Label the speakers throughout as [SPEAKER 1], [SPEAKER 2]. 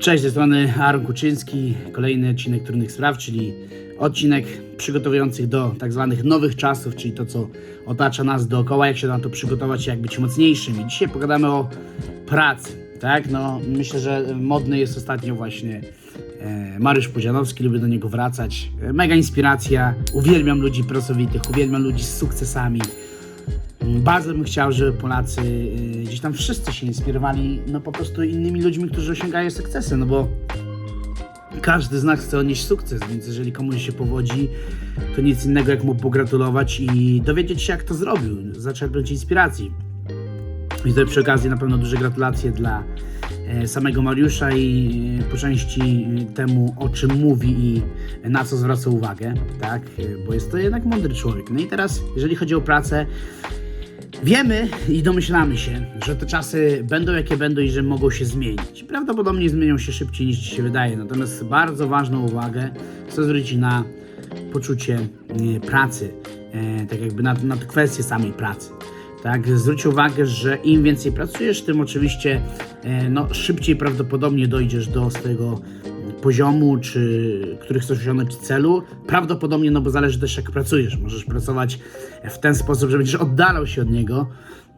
[SPEAKER 1] Cześć, z tej strony Aaron Kuczyński, kolejny odcinek Trudnych Spraw, czyli odcinek przygotowujących do tak zwanych nowych czasów, czyli to, co otacza nas dookoła, jak się na to przygotować, jak być mocniejszym. I dzisiaj pogadamy o pracy, tak? No, myślę, że modny jest ostatnio właśnie e, Mariusz Pudzianowski, lubię do niego wracać. E, mega inspiracja, uwielbiam ludzi pracowitych, uwielbiam ludzi z sukcesami. Bardzo bym chciał, żeby Polacy y, gdzieś tam wszyscy się inspirowali no po prostu innymi ludźmi, którzy osiągają sukcesy, no bo każdy z nas chce odnieść sukces, więc jeżeli komuś się powodzi, to nic innego jak mu pogratulować i dowiedzieć się jak to zrobił, zaczerpnąć inspiracji. I tutaj przy okazji na pewno duże gratulacje dla e, samego Mariusza i e, po części e, temu, o czym mówi i na co zwraca uwagę, tak? Bo jest to jednak mądry człowiek. No i teraz, jeżeli chodzi o pracę, Wiemy i domyślamy się, że te czasy będą jakie będą i że mogą się zmienić. Prawdopodobnie zmienią się szybciej niż ci się wydaje. Natomiast bardzo ważną uwagę chcę zwrócić na poczucie e, pracy, e, tak jakby na, na kwestię samej pracy. Tak, zwróć uwagę, że im więcej pracujesz, tym oczywiście e, no, szybciej prawdopodobnie dojdziesz do swojego poziomu, czy który chcesz osiągnąć celu. Prawdopodobnie, no bo zależy też jak pracujesz. Możesz pracować w ten sposób, że będziesz oddalał się od niego.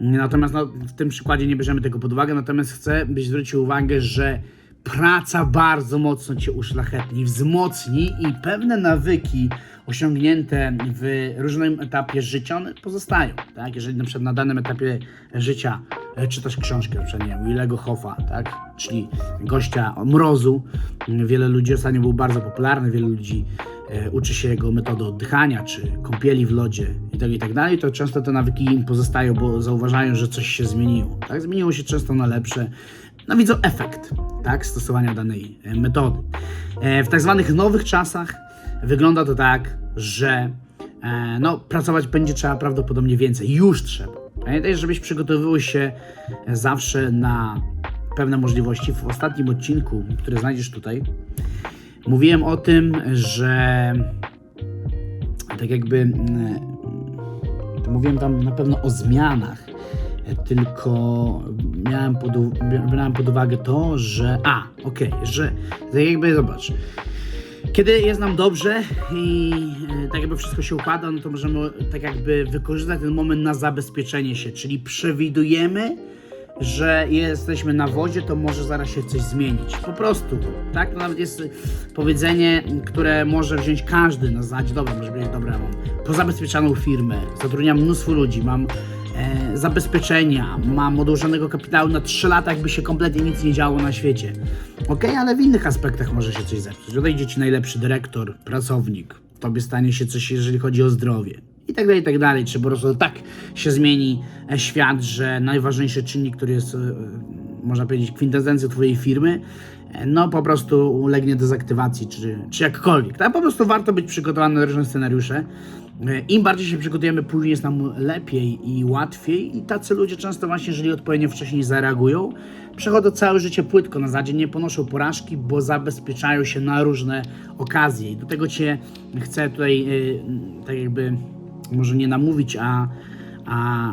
[SPEAKER 1] Natomiast no, w tym przykładzie nie bierzemy tego pod uwagę. Natomiast chcę, byś zwrócił uwagę, że praca bardzo mocno cię uszlachetni, wzmocni i pewne nawyki osiągnięte w różnym etapie życia, one pozostają. Tak? Jeżeli na przykład na danym etapie życia e, czytasz książkę, na przykład nie Willego Hoffa, tak? czyli gościa mrozu, wiele ludzi ostatnio był bardzo popularny, wiele ludzi e, uczy się jego metody oddychania, czy kąpieli w lodzie i tak, i tak to często te nawyki im pozostają, bo zauważają, że coś się zmieniło. Tak? Zmieniło się często na lepsze. No widzą efekt tak, stosowania danej e, metody. E, W tak zwanych nowych czasach wygląda to tak, że e, no, pracować będzie trzeba prawdopodobnie więcej. Już trzeba. Pamiętaj, żebyś przygotowywał się zawsze na pewne możliwości. W ostatnim odcinku, który znajdziesz tutaj, mówiłem o tym, że tak jakby mm, mówiłem tam na pewno o zmianach, tylko miałem pod, brałem pod uwagę to, że a, okej, że tak jakby zobacz, kiedy jest nam dobrze i e, tak jakby wszystko się układa, no to możemy tak jakby wykorzystać ten moment na zabezpieczenie się, czyli przewidujemy, że jesteśmy na wodzie, to może zaraz się coś zmienić. Po prostu, tak? To nawet jest powiedzenie, które może wziąć każdy na zasadzie, dobra, może być, dobra, mam pozabezpieczaną firmę, zatrudniam mnóstwo ludzi, mam zabezpieczenia, mam odłożonego kapitału na 3 lata, jakby się kompletnie nic nie działo na świecie. Ok, ale w innych aspektach może się coś zepsuć. Odejdzie ci najlepszy dyrektor, pracownik, tobie stanie się coś, jeżeli chodzi o zdrowie. I tak dalej, i tak dalej. Czy po prostu tak się zmieni e, świat, że najważniejszy czynnik, który jest, e, można powiedzieć, kwintesencją twojej firmy, e, no po prostu ulegnie dezaktywacji, czy, czy jakkolwiek. Tak? Po prostu warto być przygotowany na różne scenariusze. E, Im bardziej się przygotujemy, później jest nam lepiej i łatwiej. I tacy ludzie często właśnie, jeżeli odpowiednio wcześniej zareagują, przechodzą całe życie płytko na zasadzie, nie ponoszą porażki, bo zabezpieczają się na różne okazje. I do tego Cię chcę tutaj e, tak jakby może nie namówić, a, a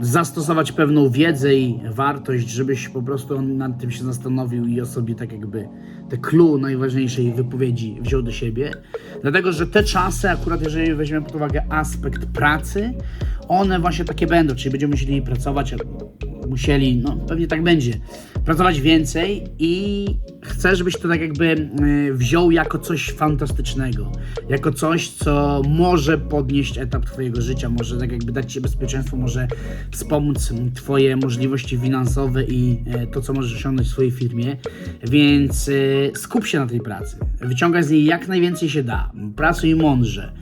[SPEAKER 1] zastosować pewną wiedzę i wartość, żebyś po prostu nad tym się zastanowił i o sobie tak jakby te clue najważniejszej wypowiedzi wziął do siebie. Dlatego, że te czasy, akurat jeżeli weźmiemy pod uwagę aspekt pracy, one właśnie takie będą, czyli będziemy musieli pracować, musieli, no pewnie tak będzie, pracować więcej i chcę, żebyś to tak jakby y, wziął jako coś fantastycznego, jako coś, co może podnieść etap twojego życia, może tak jakby dać ci bezpieczeństwo, może wspomóc twoje możliwości finansowe i y, to, co możesz osiągnąć w swojej firmie, więc y, skup się na tej pracy, wyciągaj z niej jak najwięcej się da, pracuj mądrze,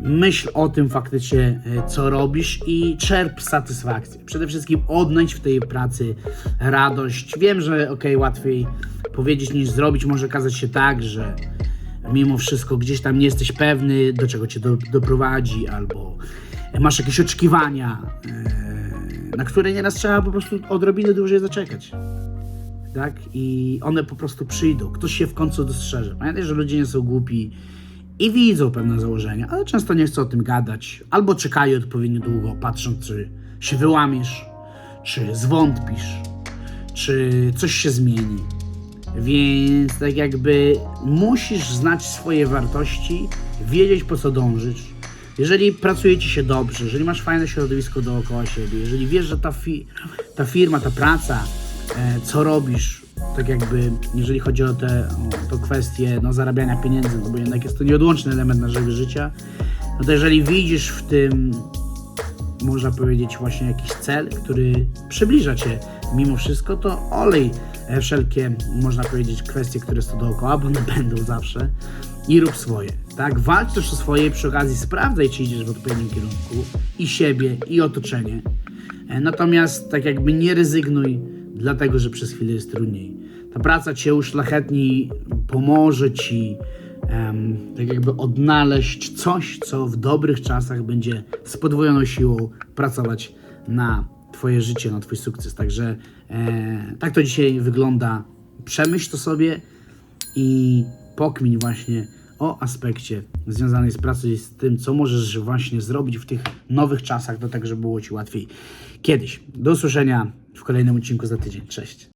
[SPEAKER 1] Myśl o tym faktycznie, e, co robisz i czerp satysfakcję. Przede wszystkim odnąć w tej pracy radość. Wiem, że okej, łatwiej powiedzieć niż zrobić. Może okazać się tak, że mimo wszystko gdzieś tam nie jesteś pewny, do czego cię do, doprowadzi, albo masz jakieś oczekiwania, e, na które nieraz trzeba po prostu odrobinę dłużej zaczekać. Tak? I one po prostu przyjdą. Ktoś się w końcu dostrzeże. Pamiętaj, że ludzie nie są głupi i widzą pewne założenia, ale często nie chcą o tym gadać, albo czekają odpowiednio długo, patrząc, czy się wyłamiesz, czy zwątpisz, czy coś się zmieni. Więc tak jakby musisz znać swoje wartości, wiedzieć po co dążysz. Jeżeli pracuje ci się dobrze, jeżeli masz fajne środowisko dookoła siebie, jeżeli wiesz, że ta, fi- ta firma, ta praca, e, co robisz, tak jakby jeżeli chodzi o te o, to kwestie no, zarabiania pieniędzy, no bo jednak jest to nieodłączny element naszego życia, no to jeżeli widzisz w tym można powiedzieć właśnie jakiś cel, który przybliża Cię mimo wszystko, to olej wszelkie, można powiedzieć, kwestie, które są dookoła, bo one będą zawsze i rób swoje, tak? Walcz też o swoje przy okazji sprawdzaj, czy idziesz w odpowiednim kierunku i siebie, i otoczenie. E, Natomiast tak jakby nie rezygnuj, dlatego że przez chwilę jest trudniej. Ta praca Cię uszlachetni, pomoże Ci em, tak jakby odnaleźć coś, co w dobrych czasach będzie z podwojoną siłą pracować na Twoje życie, na Twój sukces. Także e, tak to dzisiaj wygląda. Przemyśl to sobie i pokmiń właśnie o aspekcie związanej z pracą i z tym, co możesz właśnie zrobić w tych nowych czasach, do tego, żeby było Ci łatwiej kiedyś. Do usłyszenia w kolejnym odcinku za tydzień. Cześć.